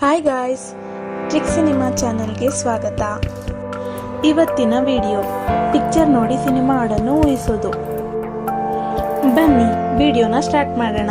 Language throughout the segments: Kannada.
ಹಾಯ್ ಗಾಯ್ಸ್ ಟ್ರಿಕ್ ಸಿನಿಮಾ ಚಾನಲ್ಗೆ ಸ್ವಾಗತ. ಇವತ್ತಿನ ವಿಡಿಯೋ ಪಿಕ್ಚರ್ ನೋಡಿ ಸಿನಿಮಾ ಹಾಡನ್ನು ಊಹಿಸೋದು. ಬನ್ನಿ ವಿಡಿಯೋನ ಸ್ಟಾರ್ಟ್ ಮಾಡೋಣ.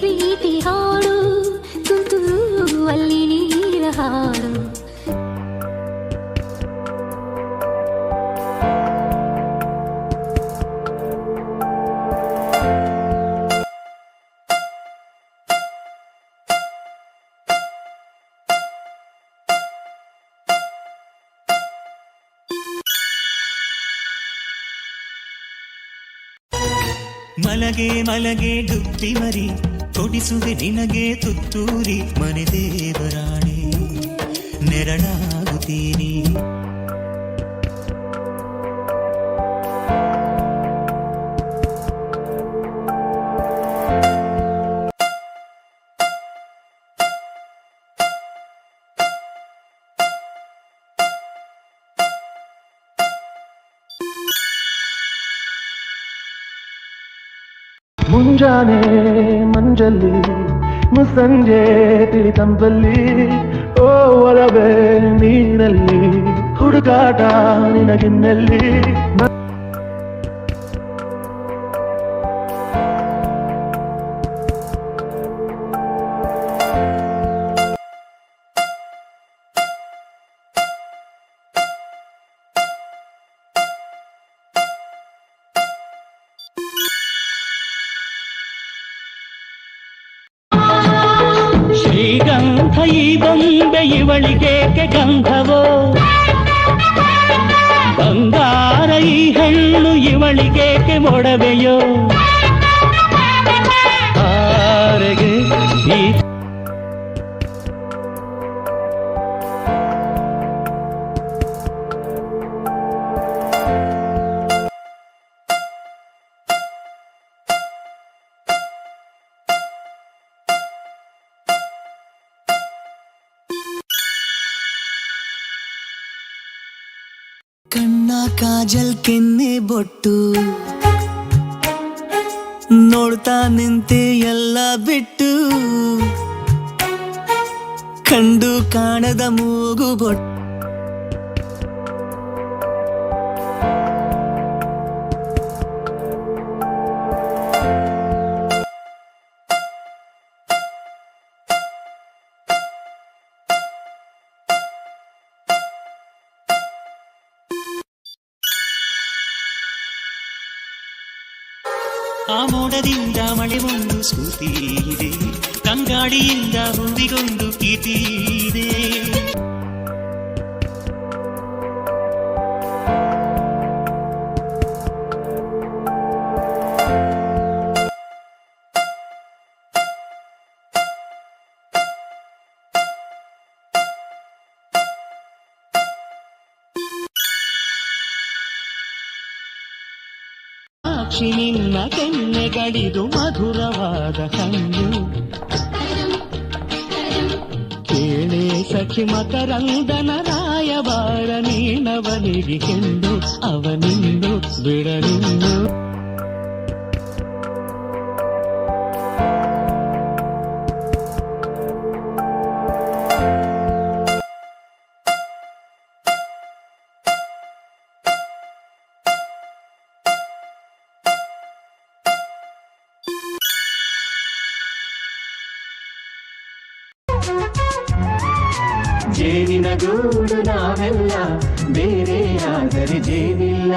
ಪ್ರೀತಿ ಹಾಡು ತುಂತುರು ಅಲ್ಲಿ ನೀರ ಹಾಡು ಮಲಗೆ ಮಲಗೆ ಗುತ್ತಿ ಮರಿ ಕೊಡಿಸುವೆ ನಿನಗೆ ತುತ್ತೂರಿ ಮನೆ ದೇವರಾಣಿ ನೆರಳಾಗುತ್ತೀನಿ. ಮುಂಜಾನೆ ಮಂಜಲ್ಲಿ ಮುಸ್ಸಂಜೆ ತಿಳಿತಂಪಲ್ಲಿ ಓ ಒಲವೇ ನೀರಲ್ಲಿ ಹುಡುಕಾಟ ನಿನಗಿನ್ನಲ್ಲಿ. ಬೊಂಬೆ ಇವಳಿಗೇಕೆ ಗಂಧವೋ? ಬಂಗಾರ ಈ ಹೆಣ್ಣು ಇವಳಿಗೇಕೆ ಮೊಡವೆಯೋ? ಕಾಜಲ್ ಕೆನ್ನೆ ಬೊಟ್ಟು ನೋಡ್ತಾ ನಿಂತೆ ಎಲ್ಲ ಬಿಟ್ಟು ಕಂಡು ಕಾಣದ ಮೂಗು ಬೊಟ್ಟು ಆ ಮೋಡದಿಂದ ಮಳೆ ಒಂದು ಸ್ಕೂತಿ ಇದೆ. ತಂಗಾಡಿಯಿಂದ ಹೂವಿಗೊಂದು ಕೀರ್ತಿ ಇದೆ. ನಾಚಿ ನಿನ್ನ ಕೆನ್ನೆಗಳಿದು ಮಧುರವಾದ ಕಣ್ಣು ಕೇಳೆ ಸಖಿ ಮಕರಂದನ ರಾಯಬಾರ ನೀನವನಿಗೆ ಕೆಂದು ಅವನಿಂದು ಬಿಡಲಿಂದು ಜೇನಿನ ಗೂಡು ನಾವೆಲ್ಲ ಬೇರೆ ಆದರೆ ಜೇನಿಲ್ಲ.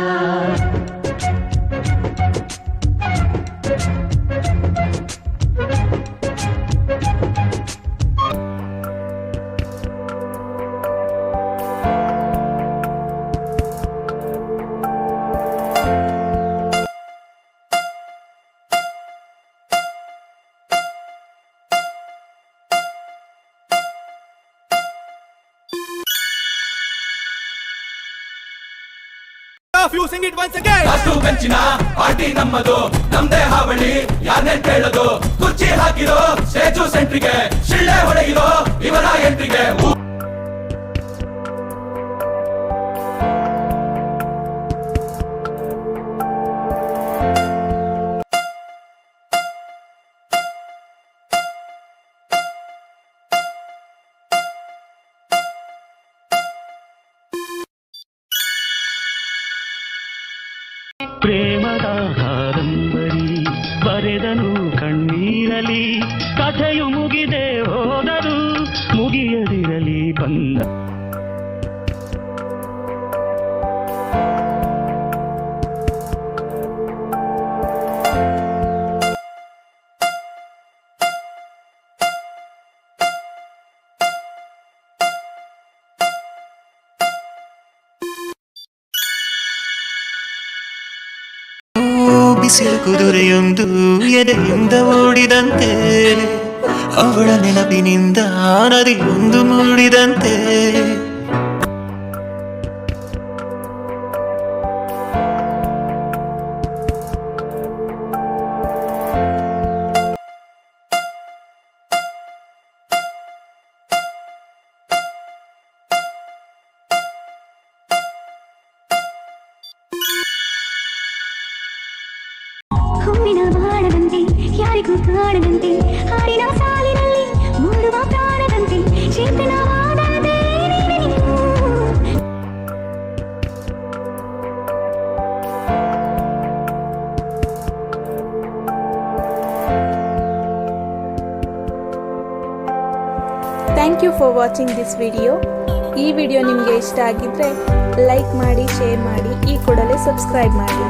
ಅಷ್ಟು ಬೆಂಚಿನ ಪಾರ್ಟಿ ನಮ್ಮದು. ನಮ್ದೇ ಹಾವಳಿ ಯಾರನ್ನೇ ಕೇಳೋದು. ಕುರ್ಚಿ ಹಾಕಿರೋ ಸ್ಟೇಜು ಸೆಂಟ್ರಿಗೆ, ಶಿಳ್ಳೆ ಹೊಡೆಗಿರೋ ಇವರ ಎಂಟ್ರಿಗೆ. ಬಿಸಿಲು ಕುದುರೆಯೊಂದು ಎದೆಯಿಂದ ಓಡಿದಂತೆ ಅವಳ ನೆನಪಿನಿಂದ ನದಿಯೊಂದು ಮೂಡಿದಂತೆ. ಹೂವಿನ ಬಾಣದಂತೆ, ಯಾರಿಗೂ ಕಾಣದಂತೆ, ಹಾಡಿನ ಸಾಲಿನಲ್ಲಿ ಮೂಡುವ ಪ್ರಾಣದಂತೆ ಚೇತನವಾದದೆ. Thank you for watching this video ಈ ವಿಡಿಯೋ ನಿಮಗೆ ಇಷ್ಟ ಆಗಿದ್ರೆ ಲೈಕ್ ಮಾಡಿ ಶೇರ್ ಮಾಡಿ, ಈ ಕೂಡಲೇ ಸಬ್ಸ್ಕ್ರೈಬ್ ಮಾಡಿ